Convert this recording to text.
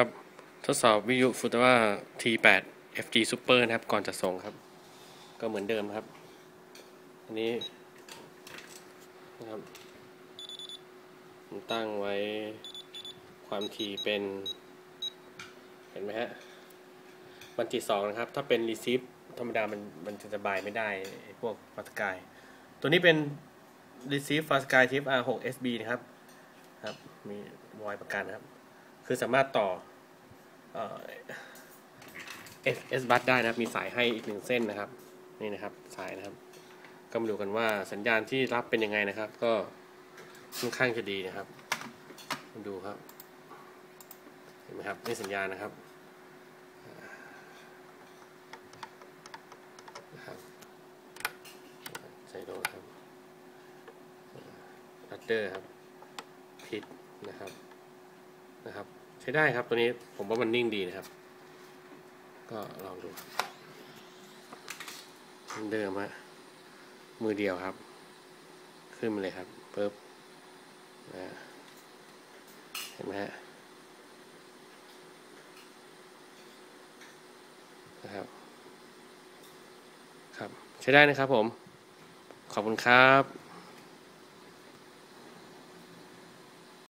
ครับ ทดสอบวิทยุฟูตว่า T8 FG Super นะครับ ก่อนจะส่งครับ ก็เหมือนเดิมครับ อันนี้นะครับผมตั้งไว้ความถี่เป็น เห็นไหมฮะ มันจีสองนะครับ ถ้าเป็น receive ธรรมดามันมันจะระบายไม่ได้ พวกฟาสกาย ตัวนี้เป็น receive fast sky type R6 SB นะครับ ครับ มีวอยประกันนะครับ คือสามารถต่อ เอ่อ FS bus ได้นะครับ มีสายให้อีกหนึ่งเส้นนะครับ นี่นะครับสายนะครับ ก็มาดูกันว่าสัญญาณที่รับเป็นยังไงนะครับ ก็ค่อนข้างจะดีนะครับมาดูครับ เห็นไหมครับนี่สัญญาณนะครับนะครับใส่โดครับรัดเดอร์ครับพิษนะครับนะครับ ใช้ได้ครับตัวนี้ผมว่ามันนิ่งดีนะครับ ก็ลองดูเดิมฮะมือเดียวครับ ขึ้นมาเลยครับปึ๊บนะเห็นไหมฮะนะครับ ครับ ใช้ได้นะครับผม ขอบคุณครับ